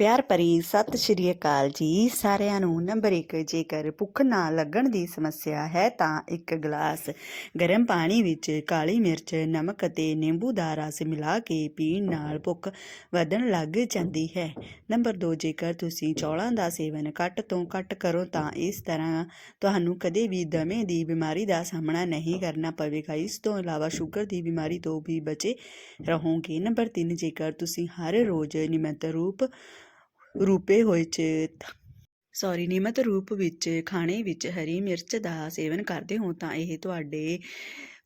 ਪਿਆਰ ਭਰੀ ਸਤਿ ਸ਼੍ਰੀ ਅਕਾਲ ਜੀ। ਸਾਰਿਆਂ ਨੂੰ ਨੰਬਰ 1 ਜੇਕਰ ਭੁੱਖ ਨਾ ਲੱਗਣ ਦੀ ਸਮੱਸਿਆ ਹੈ ਤਾਂ ਇੱਕ ਗਲਾਸ ਗਰਮ ਪਾਣੀ ਵਿੱਚ ਕਾਲੀ ਮਿਰਚ, ਨਮਕ ਅਤੇ ਨਿੰਬੂ ਦਾ ਰਸ ਮਿਲਾ ਕੇ ਪੀਣ ਨਾਲ ਭੁੱਖ ਵਧਣ ਲੱਗ ਜਾਂਦੀ ਹੈ। ਨੰਬਰ 2 ਜੇਕਰ ਤੁਸੀਂ ਚੌਲਾਂ ਦਾ ਸੇਵਨ ਘੱਟ ਤੋਂ ਘੱਟ ਕਰੋ ਤਾਂ ਇਸ ਤਰ੍ਹਾਂ ਤੁਹਾਨੂੰ ਕਦੇ ਵੀ ਦਮੇ ਦੀ ਬਿਮਾਰੀ ਦਾ ਸਾਹਮਣਾ ਨਹੀਂ ਕਰਨਾ ਪਵੇਗਾ। ਇਸ ਤੋਂ ਇਲਾਵਾ ਸ਼ੂਗਰ ਦੀ ਬਿਮਾਰੀ ਤੋਂ ਵੀ ਬਚੇ ਰਹੋਗੇ। ਨੰਬਰ 3 ਜੇਕਰ ਤੁਸੀਂ ਹਰ ਰੋਜ਼ ਨਿਯਮਿਤ ਰੂਪ ਰੂਪੇ ਹੋਏ ਚ ਸੌਰੀ ਨਿਯਮਤ ਰੂਪ ਵਿੱਚ, ਖਾਣੇ ਵਿੱਚ ਹਰੀ ਮਿਰਚ ਦਾ ਸੇਵਨ ਕਰਦੇ ਹੋ ਤਾਂ ਇਹ ਤੁਹਾਡੇ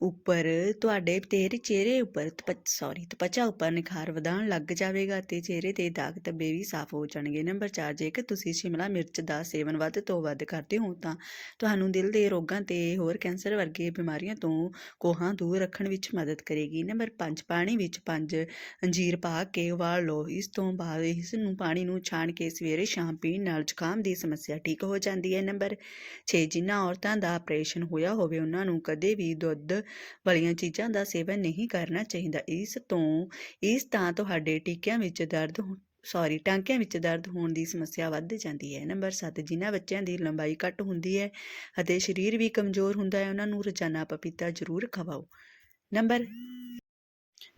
ਉੱਪਰ ਤੁਹਾਡੇ ਤੇਰੇ ਚਿਹਰੇ ਉੱਪਰ ਸੌਰੀ ਤਪਚਾ ਉੱਪਰ ਨਿਖਾਰ ਵਧਾਉਣ ਲੱਗ ਜਾਵੇਗਾ ਤੇ ਚਿਹਰੇ ਤੇ ਦਾਗ ਧੱਬੇ ਵੀ ਸਾਫ਼ ਹੋ ਜਾਣਗੇ। ਨੰਬਰ 4 ਜੇਕਰ ਤੁਸੀਂ ਸ਼ਿਮਲਾ ਮਿਰਚ ਦਾ ਸੇਵਨ ਵੱਧ ਤੋਂ ਵੱਧ ਕਰਦੇ ਹੋ ਤਾਂ ਤੁਹਾਨੂੰ ਦਿਲ ਦੇ ਰੋਗਾਂ ਤੇ ਹੋਰ ਕੈਂਸਰ ਵਰਗੇ ਬਿਮਾਰੀਆਂ ਤੋਂ ਕੋਹਾਂ ਦੂਰ ਰੱਖਣ ਵਿੱਚ ਮਦਦ ਕਰੇਗੀ। ਨੰਬਰ 5 ਪਾਣੀ ਵਿੱਚ ਪੰਜ ਅੰਜੀਰ ਪਾ ਕੇ ਉਬਾਲ ਲਓ। ਇਸ ਤੋਂ ਬਾਅਦ ਇਸ ਨੂੰ ਪਾਣੀ ਨੂੰ ਛਾਣ ਕੇ ਸਵੇਰੇ ਸ਼ਾਮ ਪੀਣ ਨਾਲ ਜ਼ੁਕਾਮ ਦੀ ਸਮੱਸਿਆ ਠੀਕ ਹੋ ਜਾਂਦੀ ਹੈ। ਨੰਬਰ 6 ਜਿਨ੍ਹਾਂ ਔਰਤਾਂ ਦਾ ਆਪਰੇਸ਼ਨ ਹੋਇਆ ਹੋਵੇ, ਉਹਨਾਂ ਨੂੰ ਕਦੇ ਵੀ ਦੁੱਧ ਵਾਲੀਆਂ ਚੀਜ਼ਾਂ ਦਾ ਸੇਵਨ ਨਹੀਂ ਕਰਨਾ ਚਾਹੀਦਾ। ਇਸ ਤੋਂ, ਇਸ ਤਾਂ ਤੁਹਾਡੇ ਟੀਕਿਆਂ ਵਿੱਚ ਦਰਦ ਸੌਰੀ ਟਾਂਕਿਆਂ ਵਿੱਚ ਦਰਦ ਹੋਣ ਦੀ ਸਮੱਸਿਆ ਵੱਧ ਜਾਂਦੀ ਹੈ। ਨੰਬਰ 7 ਜਿਨ੍ਹਾਂ ਬੱਚਿਆਂ ਦੀ ਲੰਬਾਈ ਘੱਟ ਹੁੰਦੀ ਹੈ ਅਤੇ ਸਰੀਰ ਵੀ ਕਮਜ਼ੋਰ ਹੁੰਦਾ ਹੈ, ਉਹਨਾਂ ਨੂੰ ਰੋਜ਼ਾਨਾ ਪਪੀਤਾ ਜ਼ਰੂਰ ਖਵਾਓ। ਨੰਬਰ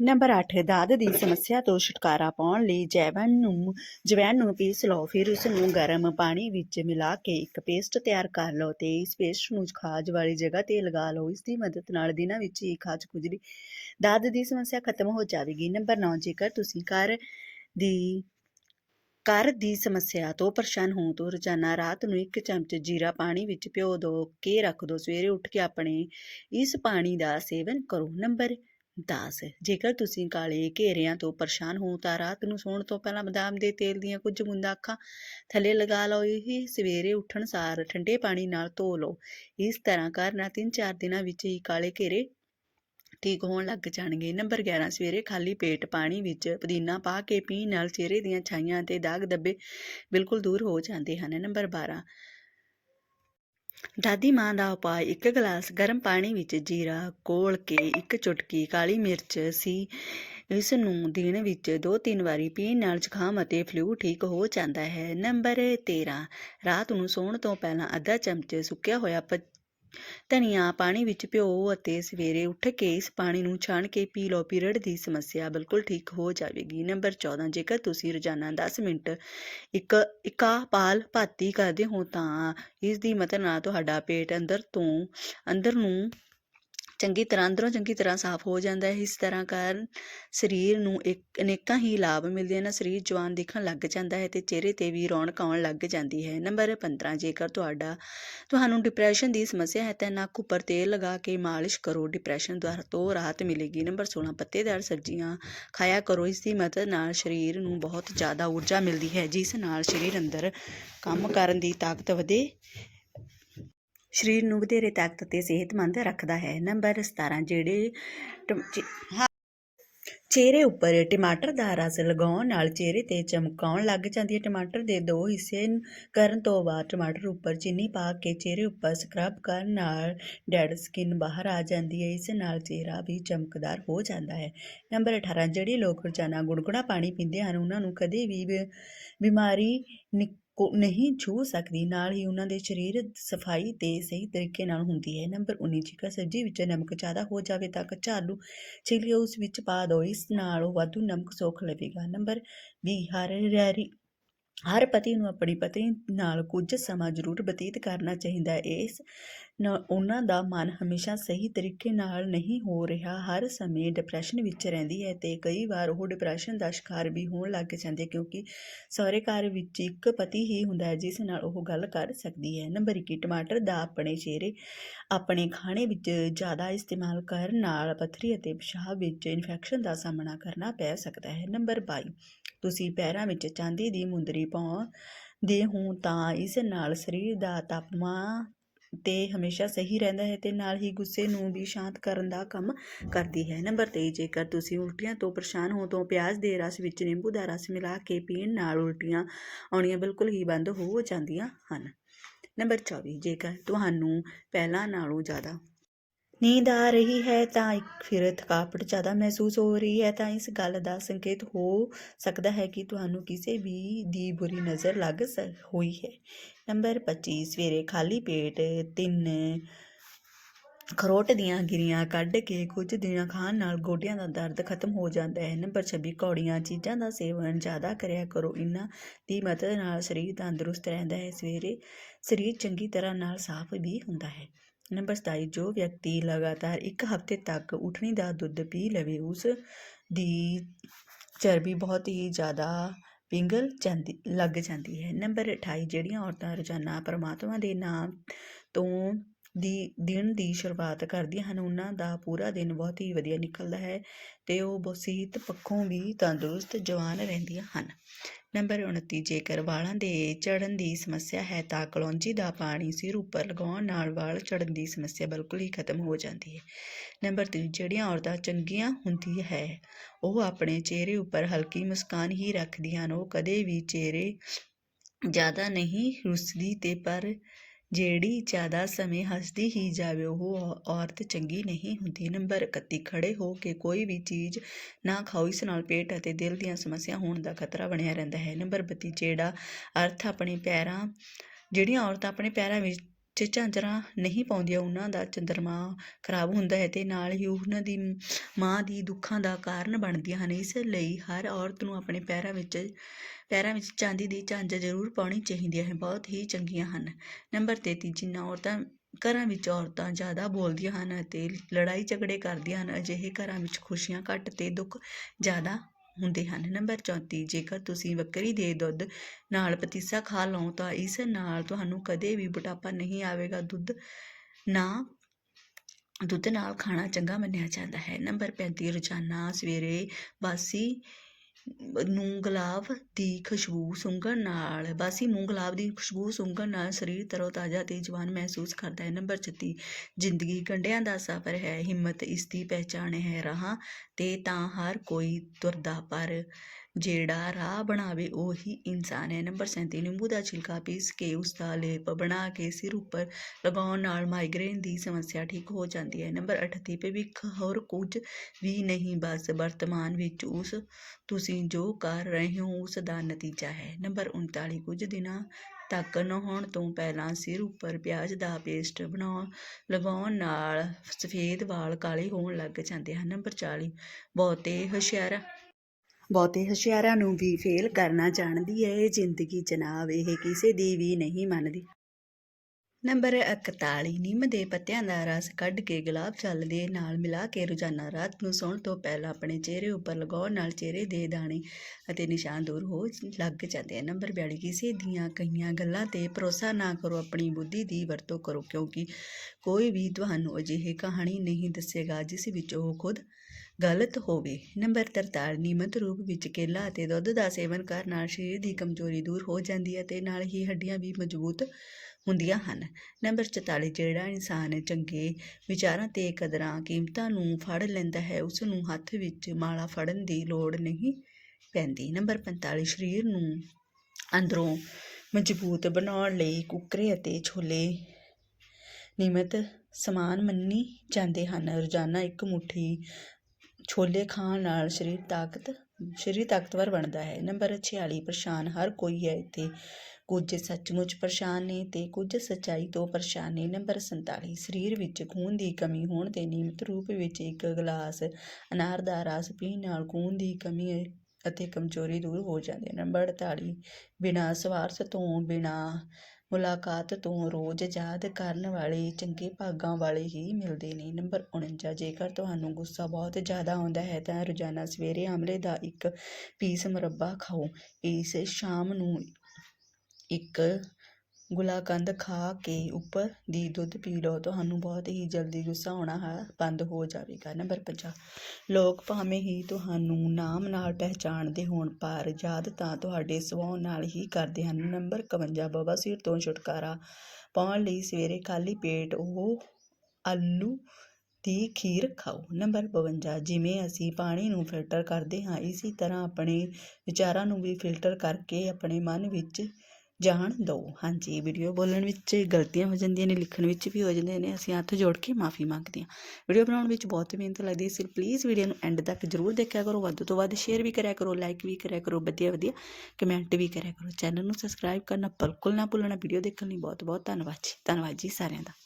ਨੰਬਰ 8 ਦਾਦ ਦੀ ਸਮੱਸਿਆ ਤੋਂ ਛੁਟਕਾਰਾ ਪਾਉਣ ਲਈ ਜੈਵਨ ਨੂੰ, ਜਵੈਨ ਨੂੰ ਪੀਸ ਲਓ, ਫਿਰ ਉਸ ਨੂੰ ਗਰਮ ਪਾਣੀ ਵਿੱਚ ਮਿਲਾ ਕੇ ਇੱਕ ਪੇਸਟ ਤਿਆਰ ਕਰ ਲਓ ਤੇ ਇਸ ਪੇਸਟ ਨੂੰ ਖਾਜ ਵਾਲੀ ਜਗ੍ਹਾ ਤੇ ਲਗਾ ਲਓ, ਇਸ ਦੀ ਮਦਦ ਨਾਲ ਦਿਨਾਂ ਵਿੱਚ ਹੀ ਖਾਜ ਖੁਜਲੀ, ਦਾਦ ਦੀ ਸਮੱਸਿਆ ਖਤਮ ਹੋ ਜਾਵੇਗੀ। ਨੰਬਰ 9 ਜੇਕਰ ਤੁਸੀਂ ਘਰ ਦੀ ਘਰ ਦੀ ਸਮੱਸਿਆ ਤੋਂ ਪਰੇਸ਼ਾਨ ਹੋ ਤਾਂ ਰੋਜ਼ਾਨਾ ਰਾਤ ਨੂੰ ਇੱਕ ਚਮਚ ਜੀਰਾ ਪਾਣੀ ਵਿੱਚ ਭਿਓ ਦੋ ਕੇ ਰੱਖ ਦੋ, ਸਵੇਰੇ ਉੱਠ ਕੇ ਆਪਣੇ ਇਸ ਪਾਣੀ ਦਾ ਸੇਵਨ ਕਰੋ। ਨੰਬਰ 10 ਜੇਕਰ ਤੁਸੀਂ ਕਾਲੇ ਘੇਰਿਆਂ ਤੋਂ ਪਰੇਸ਼ਾਨ ਹੋ ਤਾਂ ਰਾਤ ਨੂੰ ਸੌਣ ਤੋਂ ਪਹਿਲਾਂ ਬਦਾਮ ਦੇ ਤੇਲ ਦੀਆਂ ਕੁਝ ਬੂੰਦਾਂ ਅੱਖਾਂ ਥੱਲੇ ਲਗਾ ਲਓ, ਇਹ ਸਵੇਰੇ ਉੱਠਣ ਸਾਰ ਠੰਡੇ ਪਾਣੀ ਨਾਲ ਧੋ ਲਓ। ਇਸ ਤਰ੍ਹਾਂ ਕਰਨਾ 3-4 ਦਿਨਾਂ ਵਿੱਚ ਹੀ ਕਾਲੇ ਘੇਰੇ ਠੀਕ ਹੋਣ ਲੱਗ ਜਾਣਗੇ। ਨੰਬਰ 11 ਸਵੇਰੇ ਖਾਲੀ ਪੇਟ ਪਾਣੀ ਵਿੱਚ ਪੁਦੀਨਾ ਪਾ ਕੇ ਪੀਣ ਨਾਲ ਚਿਹਰੇ ਦੀਆਂ ਛਾਈਆਂ ਅਤੇ ਦਾਗ ਧੱਬੇ ਬਿਲਕੁਲ ਦੂਰ ਹੋ ਜਾਂਦੇ ਹਨ। ਨੰਬਰ 12 ਦਾਦੀ ਮਾਂ ਦਾ ਉਪਾਅ ਇੱਕ ਗਲਾਸ ਗਰਮ ਪਾਣੀ ਵਿੱਚ ਜੀਰਾ ਕੋਲ ਕੇ ਇੱਕ ਚੁਟਕੀ ਕਾਲੀ ਮਿਰਚ ਸੀ। ਇਸ ਨੂੰ ਦਿਨ ਵਿੱਚ 2-3 ਵਾਰੀ ਪੀਣ ਨਾਲ ਜ਼ੁਕਾਮ ਅਤੇ ਫਲੂ ਠੀਕ ਹੋ ਜਾਂਦਾ ਹੈ। ਨੰਬਰ 13 ਰਾਤ ਨੂੰ ਸੌਣ ਤੋਂ ਪਹਿਲਾਂ ਅੱਧਾ ਚਮਚ ਸੁੱਕਿਆ ਹੋਇਆ ਧਨੀਆ ਪਾਣੀ ਵਿੱਚ ਭਿਓ ਅਤੇ ਸਵੇਰੇ ਉੱਠ ਕੇ ਇਸ ਪਾਣੀ ਨੂੰ ਛਾਣ ਕੇ ਪੀ ਲਓ। ਪੀਰੀਅਡ ਦੀ ਸਮੱਸਿਆ ਬਿਲਕੁਲ ਠੀਕ ਹੋ ਜਾਵੇਗੀ। ਨੰਬਰ 14 ਜੇਕਰ ਤੁਸੀਂ ਰੋਜ਼ਾਨਾ 10 ਮਿੰਟ ਇੱਕ ਇਕਾ ਪਾਲ ਭਾਤੀ ਕਰਦੇ ਹੋ ਤਾਂ ਇਸ ਦੀ ਮਦਦ ਨਾਲ ਤੁਹਾਡਾ ਪੇਟ ਅੰਦਰ ਤੋਂ, ਅੰਦਰ ਨੂੰ ਚੰਗੀ ਤਰ੍ਹਾਂ, ਅੰਦਰੋਂ ਚੰਗੀ ਤਰ੍ਹਾਂ ਸਾਫ਼ ਹੋ ਜਾਂਦਾ ਹੈ। ਇਸ ਤਰ੍ਹਾਂ ਕਾਰਨ ਸਰੀਰ ਨੂੰ ਇੱਕ, ਅਨੇਕਾਂ ਹੀ ਲਾਭ ਮਿਲਦੇ ਹਨ। ਸਰੀਰ ਜਵਾਨ ਦਿਖਣ ਲੱਗ ਜਾਂਦਾ ਹੈ ਤੇ ਚਿਹਰੇ ਤੇ ਵੀ ਰੌਣਕ ਆਉਣ ਲੱਗ ਜਾਂਦੀ ਹੈ। ਨੰਬਰ 15 ਜੇਕਰ ਤੁਹਾਡਾ, ਤੁਹਾਨੂੰ ਡਿਪਰੈਸ਼ਨ ਦੀ ਸਮੱਸਿਆ ਹੈ ਤਾਂ ਨੱਕ ਉੱਪਰ ਤੇਲ ਲਗਾ ਕੇ ਮਾਲਿਸ਼ ਕਰੋ। ਡਿਪਰੈਸ਼ਨ ਦੁਆਰਾ ਤੋਂ ਰਾਹਤ ਮਿਲੇਗੀ। ਨੰਬਰ 16 ਪੱਤੇਦਾਰ ਸਬਜ਼ੀਆਂ ਖਾਇਆ ਕਰੋ। ਇਸ ਦੀ ਮਦਦ ਨਾਲ ਸਰੀਰ ਨੂੰ ਬਹੁਤ ਜ਼ਿਆਦਾ ਊਰਜਾ ਮਿਲਦੀ ਹੈ, ਜਿਸ ਨਾਲ ਸਰੀਰ ਅੰਦਰ ਕੰਮ ਕਰਨ ਦੀ ਤਾਕਤ ਵਧੇ। ਸਰੀਰ ਨੂੰ ਵਧੇਰੇ ਤਾਕਤ ਤੇ ਸਿਹਤਮੰਦ ਰੱਖਦਾ ਹੈ। ਨੰਬਰ 17 ਜਿਹੜੇ ਚਿਹਰੇ ਉੱਪਰ ਟਮਾਟਰ ਦਾ ਰਸ ਲਗਾਉਣ ਨਾਲ ਚਿਹਰੇ ਤੇ ਚਮਕਾਉਣ ਲੱਗ ਜਾਂਦੀ ਹੈ। ਟਮਾਟਰ ਦੇ ਦੋ ਹਿੱਸੇ ਕਰਨ ਤੋਂ ਬਾਅਦ ਟਮਾਟਰ ਉੱਪਰ ਚੀਨੀ ਪਾ ਕੇ ਚਿਹਰੇ ਉੱਪਰ ਸਕਰਬ ਕਰਨ ਨਾਲ ਡੈਡ ਸਕਿਨ ਬਾਹਰ ਆ ਜਾਂਦੀ ਹੈ। ਇਸ ਨਾਲ ਚਿਹਰਾ ਵੀ ਚਮਕਦਾਰ ਹੋ ਜਾਂਦਾ ਹੈ। ਨੰਬਰ 18 ਜਿਹੜੇ ਲੋਕ ਰੋਜ਼ਾਨਾ ਗੁਣਗੁਣਾ ਪਾਣੀ ਪੀਂਦੇ ਹਨ, ਉਹਨਾਂ ਨੂੰ ਕਦੇ ਵੀ ਬਿਮਾਰੀ ਕੋ ਨਹੀਂ ਛੂ ਸਕਦੀ, ਨਾਲ ਹੀ ਉਹਨਾਂ ਦੇ ਸਰੀਰ ਸਫ਼ਾਈ ਤੇ ਸਹੀ ਤਰੀਕੇ ਨਾਲ ਹੁੰਦੀ ਹੈ। ਨੰਬਰ 19 ਜੇਕਰ ਸਬਜ਼ੀ ਵਿੱਚ ਨਮਕ ਜ਼ਿਆਦਾ ਹੋ ਜਾਵੇ ਤਾਂ ਕੱਚਾ ਆਲੂ ਛਿੱਲ ਉਸ ਵਿੱਚ ਪਾ ਦਿਓ, ਇਸ ਨਾਲ ਉਹ ਵਾਧੂ ਨਮਕ ਸੋਖ ਲਵੇਗਾ। ਨੰਬਰ 20 ਹਰ ਰੈਰੀ, ਹਰ ਪਤੀ ਨੂੰ ਆਪਣੀ ਪਤਨੀ ਨਾਲ ਕੁਝ ਸਮਾਂ ਜ਼ਰੂਰ ਬਤੀਤ ਕਰਨਾ ਚਾਹੀਦਾ ਹੈ। ਇਸ ਉਹਨਾਂ ਦਾ ਮਨ ਹਮੇਸ਼ਾ ਸਹੀ ਤਰੀਕੇ ਨਾਲ ਨਹੀਂ ਹੋ ਰਿਹਾ। ਹਰ ਸਮੇਂ ਡਿਪਰੈਸ਼ਨ ਵਿੱਚ ਰਹਿੰਦੀ ਹੈ ਤੇ ਕਈ ਵਾਰ ਉਹ ਡਿਪਰੈਸ਼ਨ ਦਾ ਸ਼ਿਕਾਰ ਵੀ ਹੋਣ ਲੱਗ ਜਾਂਦੇ ਕਿਉਂਕਿ ਸਹੁਰੇ ਘਰ ਵਿੱਚ ਇੱਕ ਪਤੀ ਹੀ ਹੁੰਦਾ ਹੈ, ਜਿਸ ਨਾਲ ਉਹ ਗੱਲ ਕਰ ਸਕਦੀ ਹੈ। ਨੰਬਰ 21 ਟਮਾਟਰ ਦਾ ਆਪਣੇ ਚਿਹਰੇ, ਆਪਣੇ ਖਾਣੇ ਵਿੱਚ ਜ਼ਿਆਦਾ ਇਸਤੇਮਾਲ ਕਰਨ ਨਾਲ ਪੱਥਰੀ ਅਤੇ ਪਿਸ਼ਾਬ ਵਿੱਚ ਇਨਫੈਕਸ਼ਨ ਦਾ ਸਾਹਮਣਾ ਕਰਨਾ ਪੈ ਸਕਦਾ ਹੈ। ਨੰਬਰ 22 ਤੁਸੀਂ ਪੈਰਾਂ ਵਿੱਚ ਚਾਂਦੀ ਦੀ ਮੁੰਦਰੀ ਪਾਉਂਦੇ ਹੋ ਤਾਂ ਇਸ ਨਾਲ ਸਰੀਰ ਦਾ ਤਾਪਮਾਨ ਤੇ ਹਮੇਸ਼ਾ ਸਹੀ ਰਹਿੰਦਾ ਹੈ ਅਤੇ ਨਾਲ ਹੀ ਗੁੱਸੇ ਨੂੰ ਵੀ ਸ਼ਾਂਤ ਕਰਨ ਦਾ ਕੰਮ ਕਰਦੀ ਹੈ। ਨੰਬਰ 23 ਜੇਕਰ ਤੁਸੀਂ ਉਲਟੀਆਂ ਤੋਂ ਪਰੇਸ਼ਾਨ ਹੋ ਤਾਂ ਪਿਆਜ਼ ਦੇ ਰਸ ਵਿੱਚ ਨਿੰਬੂ ਦਾ ਰਸ ਮਿਲਾ ਕੇ ਪੀਣ ਨਾਲ ਉਲਟੀਆਂ ਆਉਣੀਆਂ ਬਿਲਕੁਲ ਹੀ ਬੰਦ ਹੋ ਜਾਂਦੀਆਂ ਹਨ। ਨੰਬਰ 24 ਜੇਕਰ ਤੁਹਾਨੂੰ ਪਹਿਲਾਂ ਨਾਲੋਂ ਜ਼ਿਆਦਾ ਨੀਂਦ ਆ ਰਹੀ ਹੈ ਤਾਂ ਇੱਕ ਫਿਰ ਥਕਾਵਟ ਜ਼ਿਆਦਾ ਮਹਿਸੂਸ ਹੋ ਰਹੀ ਹੈ ਤਾਂ ਇਸ ਗੱਲ ਦਾ ਸੰਕੇਤ ਹੋ ਸਕਦਾ ਹੈ ਕਿ ਤੁਹਾਨੂੰ ਕਿਸੇ ਵੀ ਦੀ ਬੁਰੀ ਨਜ਼ਰ ਲੱਗ ਸ- ਹੋਈ ਹੈ। ਨੰਬਰ 25 ਸਵੇਰੇ ਖਾਲੀ ਪੇਟ ਤਿੰਨ ਖਰੋਟ ਦੀਆਂ ਗਿਰੀਆਂ ਕੱਢ ਕੇ ਕੁਝ ਦਿਨਾਂ ਖਾਣ ਨਾਲ ਗੋਡਿਆਂ ਦਾ ਦਰਦ ਖਤਮ ਹੋ ਜਾਂਦਾ ਹੈ। ਨੰਬਰ 26 ਕੌੜੀਆਂ ਚੀਜ਼ਾਂ ਦਾ ਸੇਵਨ ਜ਼ਿਆਦਾ ਕਰਿਆ ਕਰੋ। ਇਹਨਾਂ ਦੀ ਮਦਦ ਨਾਲ ਸਰੀਰ ਤੰਦਰੁਸਤ ਰਹਿੰਦਾ ਹੈ। ਸਵੇਰੇ ਸਰੀਰ ਚੰਗੀ ਤਰ੍ਹਾਂ ਨਾਲ ਸਾਫ਼ ਵੀ ਹੁੰਦਾ ਹੈ। ਨੰਬਰ 27 ਜੋ ਵਿਅਕਤੀ ਲਗਾਤਾਰ ਇੱਕ ਹਫ਼ਤੇ ਤੱਕ ਉਠਣੀ ਦਾ ਦੁੱਧ ਪੀ ਲਵੇ, ਉਸ ਦੀ ਚਰਬੀ ਬਹੁਤ ਹੀ ਜ਼ਿਆਦਾ ਪਿੰਗਲ ਜਾਂਦੀ, ਲੱਗ ਜਾਂਦੀ ਹੈ। ਨੰਬਰ 28 ਜਿਹੜੀਆਂ ਔਰਤਾਂ ਰੋਜ਼ਾਨਾ ਪਰਮਾਤਮਾ ਦੇ ਨਾਮ ਤੋਂ ਦੀ, ਦਿਨ ਦੀ ਸ਼ੁਰੂਆਤ ਕਰਦੀਆਂ ਹਨ, ਉਹਨਾਂ ਦਾ ਪੂਰਾ ਦਿਨ ਬਹੁਤ ਹੀ ਵਧੀਆ ਨਿਕਲਦਾ ਹੈ ਤੇ ਉਹ ਬਹੁਤ ਪੱਖੋਂ ਵੀ ਤੰਦਰੁਸਤ, ਜਵਾਨ ਰਹਿੰਦੀਆਂ ਹਨ। ਨੰਬਰ 29 ਜੇਕਰ ਵਾਲਾਂ ਦੇ ਝੜਨ ਦੀ ਸਮੱਸਿਆ ਹੈ ਤਾਂ ਕਲੌਂਜੀ ਦਾ ਪਾਣੀ ਸਿਰ ਉੱਪਰ ਲਗਾਉਣ ਨਾਲ ਵਾਲ ਝੜਨ ਦੀ ਸਮੱਸਿਆ ਬਿਲਕੁਲ ਹੀ ਖਤਮ ਹੋ ਜਾਂਦੀ ਹੈ। ਨੰਬਰ 3 ਜਿਹੜੀਆਂ ਔਰਤਾਂ ਚੰਗੀਆਂ ਹੁੰਦੀ ਹੈ, ਉਹ ਆਪਣੇ ਚਿਹਰੇ ਉੱਪਰ ਹਲਕੀ ਮੁਸਕਾਨ ਹੀ ਰੱਖਦੀਆਂ ਹਨ। ਉਹ ਕਦੇ ਵੀ ਚਿਹਰੇ ਜ਼ਿਆਦਾ ਨਹੀਂ ਰੁੱਸਦੀ ਤੇ ਪਰ ਜਿਹੜੀ ਜ਼ਿਆਦਾ ਸਮੇਂ ਹੱਸਦੀ ਹੀ ਜਾਵੇ, ਉਹ ਔਰਤ ਚੰਗੀ ਨਹੀਂ ਹੁੰਦੀ। ਨੰਬਰ 31 ਖੜੇ ਹੋ ਕੇ ਕੋਈ ਵੀ ਚੀਜ਼ ਨਾ ਖਾਓ, ਇਸ ਨਾਲ ਪੇਟ ਅਤੇ ਦਿਲ ਦੀਆਂ ਸਮੱਸਿਆ ਹੋਣ ਦਾ ਖਤਰਾ ਬਣਿਆ ਰਹਿੰਦਾ ਹੈ। ਨੰਬਰ 32 ਜਿਹੜਾ ਅਰਥ ਆਪਣੇ ਪੈਰਾਂ, ਜਿਹੜੀਆਂ ਔਰਤਾਂ ਆਪਣੇ ਪੈਰਾਂ ਵਿੱਚ ਝਾਂਜਰਾਂ ਨਹੀਂ ਪਾਉਂਦੀਆਂ, ਉਹਨਾਂ ਦਾ ਚੰਦਰਮਾ ਖਰਾਬ ਹੁੰਦਾ ਹੈ ਅਤੇ ਨਾਲ ਹੀ ਉਹਨਾਂ ਦੀ ਮਾਂ ਦੀ ਦੁੱਖਾਂ ਦਾ ਕਾਰਨ ਬਣਦੀਆਂ ਹਨ। ਇਸ ਲਈ ਹਰ ਔਰਤ ਨੂੰ ਆਪਣੇ ਪੈਰਾਂ ਵਿੱਚ ਪੈਰਾਂ ਵਿੱਚ ਚਾਂਦੀ ਦੀ ਝਾਂਜਰ ਜ਼ਰੂਰ ਪਾਉਣੀ ਚਾਹੀਦੀ ਹੈ। ਬਹੁਤ ਹੀ ਚੰਗੀਆਂ ਹਨ। ਨੰਬਰ 33 ਜਿਨ੍ਹਾਂ ਔਰਤਾਂ ਘਰਾਂ ਵਿੱਚ ਔਰਤਾਂ ਜ਼ਿਆਦਾ ਬੋਲਦੀਆਂ ਹਨ ਅਤੇ ਲੜਾਈ ਝਗੜੇ ਕਰਦੀਆਂ ਹਨ, ਅਜਿਹੇ ਘਰਾਂ ਵਿੱਚ ਖੁਸ਼ੀਆਂ ਘੱਟ ਅਤੇ ਦੁੱਖ ਜ਼ਿਆਦਾ ਹੁੰਦੇ ਹਨ। ਨੰਬਰ 34 ਜੇਕਰ ਤੁਸੀਂ ਬੱਕਰੀ ਦੇ ਦੁੱਧ ਨਾਲ ਪਤੀਸਾ ਖਾ ਲਓ ਤਾਂ ਇਸ ਨਾਲ ਤੁਹਾਨੂੰ ਕਦੇ ਵੀ ਮੋਟਾਪਾ ਨਹੀਂ ਆਵੇਗਾ। ਦੁੱਧ ਨਾ, ਦੁੱਧ ਨਾਲ ਖਾਣਾ ਚੰਗਾ ਮੰਨਿਆ ਜਾਂਦਾ ਹੈ। ਨੰਬਰ 35 ਰੋਜ਼ਾਨਾ ਸਵੇਰੇ ਬਾਸੀ ਨੂੰ ਗੁਲਾਬ ਦੀ ਖੁਸ਼ਬੂ ਸੁੰਘਣ ਨਾਲ, ਬਾਸੀ ਮੂੰਹ ਗੁਲਾਬ ਦੀ ਖੁਸ਼ਬੂ ਸੁੰਘਣ ਨਾਲ ਸਰੀਰ ਤਰੋ ਤਾਜ਼ਾ ਤੇ ਜਵਾਨ ਮਹਿਸੂਸ ਕਰਦਾ ਹੈ। ਨੰਬਰ 36 ਜ਼ਿੰਦਗੀ ਗੰਢਿਆਂ ਦਾ ਸਫ਼ਰ ਹੈ। ਹਿੰਮਤ ਇਸ ਦੀ ਪਹਿਚਾਣ ਹੈ। ਰਾਹਾਂ ਤੇ ਤਾਂ ਹਰ ਕੋਈ ਤੁਰਦਾ, ਪਰ ਜਿਹੜਾ ਰਾਹ ਬਣਾਵੇ, ਉਹੀ ਇਨਸਾਨ ਹੈ। ਨੰਬਰ 37 ਨਿੰਬੂ ਦਾ ਛਿਲਕਾ ਪੀਸ ਕੇ ਉਸ ਦਾ ਲੇਪ ਬਣਾ ਕੇ ਸਿਰ ਉੱਪਰ ਲਗਾਉਣ ਨਾਲ ਮਾਈਗ੍ਰੇਨ ਦੀ ਸਮੱਸਿਆ ਠੀਕ ਹੋ ਜਾਂਦੀ ਹੈ। ਨੰਬਰ 38 ਭਵਿੱਖ ਹੋਰ ਕੁਝ ਵੀ ਨਹੀਂ, ਬਸ ਵਰਤਮਾਨ ਵਿੱਚ ਉਸ ਤੁਸੀਂ ਜੋ ਕਰ ਰਹੇ ਹੋ, ਉਸ ਦਾ ਨਤੀਜਾ ਹੈ। ਨੰਬਰ 39 ਕੁਝ ਦਿਨਾਂ ਤੱਕ ਨਹਾਉਣ ਤੋਂ ਪਹਿਲਾਂ ਸਿਰ ਉੱਪਰ ਪਿਆਜ਼ ਦਾ ਪੇਸਟ ਬਣਾਉਣ ਲਗਾਉਣ ਨਾਲ ਸਫੇਦ ਵਾਲ ਕਾਲੇ ਹੋਣ ਲੱਗ ਜਾਂਦੇ ਹਨ। ਨੰਬਰ 40 ਬਹੁਤੇ ਹੁਸ਼ਿਆਰ ਬਹੁਤੇ ਹੁਸ਼ਿਆਰਾਂ ਨੂੰ ਵੀ ਫੇਲ ਕਰਨਾ ਜਾਣਦੀ ਹੈ। ਇਹ ਜ਼ਿੰਦਗੀ ਜਨਾਬ ਇਹ ਕਿਸੇ ਦੀ ਵੀ ਨਹੀਂ ਮੰਨਦੀ। ਨੰਬਰ 41 ਨਿੰਮ ਦੇ ਪੱਤਿਆਂ ਦਾ ਰਸ ਕੱਢ ਕੇ ਗੁਲਾਬ ਜਲ ਦੇ ਨਾਲ ਮਿਲਾ ਕੇ ਰੋਜ਼ਾਨਾ ਰਾਤ ਨੂੰ ਸੌਣ ਤੋਂ ਪਹਿਲਾਂ ਆਪਣੇ ਚਿਹਰੇ ਉੱਪਰ ਲਗਾਉਣ ਨਾਲ ਚਿਹਰੇ ਦੇ ਦਾਣੇ ਅਤੇ ਨਿਸ਼ਾਨ ਦੂਰ ਹੋ ਲੱਗ ਜਾਂਦੇ ਹਨ। ਨੰਬਰ 42 ਕਿਸੇ ਦੀਆਂ ਕਈਆਂ ਗੱਲਾਂ ਤੇ ਭਰੋਸਾ ਨਾ ਕਰੋ, ਆਪਣੀ ਬੁੱਧੀ ਦੀ ਵਰਤੋਂ ਕਰੋ, ਕਿਉਂਕਿ ਕੋਈ ਵੀ ਤੁਹਾਨੂੰ ਅਜਿਹੀ ਕਹਾਣੀ ਨਹੀਂ ਦੱਸੇਗਾ ਜਿਸ ਵਿੱਚ ਉਹ ਖੁਦ ਗਲਤ ਹੋਵੇ। ਨੰਬਰ 43 ਨਿਯਮਤ ਰੂਪ ਵਿੱਚ ਕੇਲਾ ਅਤੇ ਦੁੱਧ ਦਾ ਸੇਵਨ ਕਰਨ ਨਾਲ ਸਰੀਰ ਦੀ ਕਮਜ਼ੋਰੀ ਦੂਰ ਹੋ ਜਾਂਦੀ ਹੈ ਤੇ ਨਾਲ ਹੀ ਹੱਡੀਆਂ ਵੀ ਮਜ਼ਬੂਤ ਹੁੰਦੀਆਂ ਹਨ। ਨੰਬਰ 44 ਜਿਹੜਾ ਇਨਸਾਨ ਚੰਗੇ ਵਿਚਾਰਾਂ ਤੇ ਕਦਰਾਂ ਕੀਮਤਾਂ ਨੂੰ ਫੜ ਲੈਂਦਾ ਹੈ ਉਸ ਨੂੰ ਹੱਥ ਵਿੱਚ ਮਾਲਾ ਫੜਨ ਦੀ ਲੋੜ ਨਹੀਂ ਪੈਂਦੀ। ਨੰਬਰ 45 ਸਰੀਰ ਨੂੰ ਅੰਦਰੋਂ ਮਜ਼ਬੂਤ ਬਣਾਉਣ ਲਈ ਕੁੱਕਰੇ ਅਤੇ ਛੋਲੇ ਨਿਯਮਤ ਸਮਾਨ ਮੰਨੀ ਜਾਂਦੇ ਹਨ। ਰੋਜ਼ਾਨਾ ਇੱਕ ਮੁੱਠੀ ਛੋਲੇ ਖਾਣ ਨਾਲ ਸਰੀਰ ਤਾਕਤ, ਸਰੀਰ ਤਾਕਤਵਰ ਬਣਦਾ ਹੈ। ਨੰਬਰ 46 ਪਰੇਸ਼ਾਨ ਹਰ ਕੋਈ ਹੈ ਇੱਥੇ ਕੁਝ ਸੱਚਮੁੱਚ ਪਰੇਸ਼ਾਨ ਨੇ ਤੇ ਕੁਝ ਸੱਚਾਈ ਤੋਂ ਪਰੇਸ਼ਾਨ ਨੇ। ਨੰਬਰ 47 ਸਰੀਰ ਵਿੱਚ ਖੂਨ ਦੀ ਕਮੀ ਹੋਣ ਤੇ ਨਿਯਮਿਤ ਰੂਪ ਵਿੱਚ ਇੱਕ ਗਲਾਸ ਅਨਾਰ ਦਾ ਰਸ ਪੀਣ ਨਾਲ ਖੂਨ ਦੀ ਕਮੀ ਅਤੇ ਕਮਜ਼ੋਰੀ ਦੂਰ ਹੋ ਜਾਂਦੀ ਹੈ। ਨੰਬਰ 48 ਬਿਨਾਂ ਸਵਾਰਥ ਤੋਂ ਬਿਨਾਂ ਮੁਲਾਕਾਤ ਤੋਂ ਰੋਜ਼ ਯਾਦ ਕਰਨ ਵਾਲੇ ਚੰਗੇ ਭਾਗਾਂ ਵਾਲੇ ਹੀ ਮਿਲਦੇ ਨੇ। ਨੰਬਰ 49 ਜੇਕਰ ਤੁਹਾਨੂੰ ਗੁੱਸਾ ਬਹੁਤ ਜ਼ਿਆਦਾ ਆਉਂਦਾ ਹੈ ਤਾਂ ਰੋਜ਼ਾਨਾ ਸਵੇਰੇ ਆਮਲੇ ਦਾ ਇੱਕ ਪੀਸ ਮੁਰੱਬਾ ਖਾਓ। ਇਸ ਸ਼ਾਮ ਨੂੰ ਇੱਕ ਗੁਲਾਕੰਦ ਖਾ ਕੇ ਉੱਪਰ ਦੀ ਦੁੱਧ ਪੀ ਲਓ। ਤੁਹਾਨੂੰ ਬਹੁਤ ਹੀ ਜਲਦੀ ਗੁੱਸਾ ਆਉਣਾ ਹੈ, ਬੰਦ ਹੋ ਜਾਵੇਗਾ। ਨੰਬਰ 50 ਲੋਕ ਭਾਵੇਂ ਹੀ ਤੁਹਾਨੂੰ ਨਾਮ ਨਾਲ ਪਹਿਚਾਣਦੇ ਹੋਣ, ਪਰ ਯਾਦ ਤਾਂ ਤੁਹਾਡੇ ਸੁਭਾਅ ਨਾਲ ਹੀ ਕਰਦੇ ਹਨ। ਨੰਬਰ 51 ਬਵਾਸੀਰ ਤੋਂ ਛੁਟਕਾਰਾ ਪਾਉਣ ਲਈ ਸਵੇਰੇ ਖਾਲੀ ਪੇਟ ਉਹ ਆਲੂ ਦੀ ਖੀਰ ਖਾਓ। ਨੰਬਰ 52 ਜਿਵੇਂ ਅਸੀਂ ਪਾਣੀ ਨੂੰ ਫਿਲਟਰ ਕਰਦੇ ਹਾਂ, ਇਸੇ ਤਰ੍ਹਾਂ ਆਪਣੇ ਵਿਚਾਰਾਂ ਨੂੰ ਵੀ ਫਿਲਟਰ ਕਰਕੇ ਆਪਣੇ ਮਨ ਵਿੱਚ ਜਾਣ ਦਿਓ ਹਾਂਜੀ ਵੀਡੀਓ ਬੋਲਣ ਵਿੱਚ ਗਲਤੀਆਂ ਹੋ ਜਾਂਦੀਆਂ ਨੇ, ਲਿਖਣ ਵਿੱਚ ਵੀ ਹੋ ਜਾਂਦੀਆਂ ਨੇ, ਅਸੀਂ ਹੱਥ ਜੋੜ ਕੇ ਮਾਫੀ ਮੰਗਦੇ ਹਾਂ। ਵੀਡੀਓ ਬਣਾਉਣ ਵਿੱਚ ਬਹੁਤ ਮਿਹਨਤ ਲੱਗਦੀ ਹੈ ਪਲੀਜ਼ ਵੀਡੀਓ ਨੂੰ ਐਂਡ ਤੱਕ ਜਰੂਰ ਦੇਖਿਆ ਕਰੋ, ਵੱਧ ਤੋਂ ਵੱਧ ਸ਼ੇਅਰ ਵੀ ਕਰਿਆ ਕਰੋ ਲਾਈਕ ਵੀ ਕਰਿਆ ਕਰੋ, ਵਧੀਆ ਵਧੀਆ ਕਮੈਂਟ ਵੀ ਕਰਿਆ ਕਰੋ। ਚੈਨਲ ਨੂੰ ਸਬਸਕ੍ਰਾਈਬ ਕਰਨਾ ਬਿਲਕੁਲ ਨਾ ਭੁੱਲਣਾ ਵੀਡੀਓ ਦੇਖਣ ਲਈ ਬਹੁਤ ਬਹੁਤ ਧੰਨਵਾਦ ਜੀ। ਧੰਨਵਾਦ ਜੀ ਸਾਰਿਆਂ ਦਾ।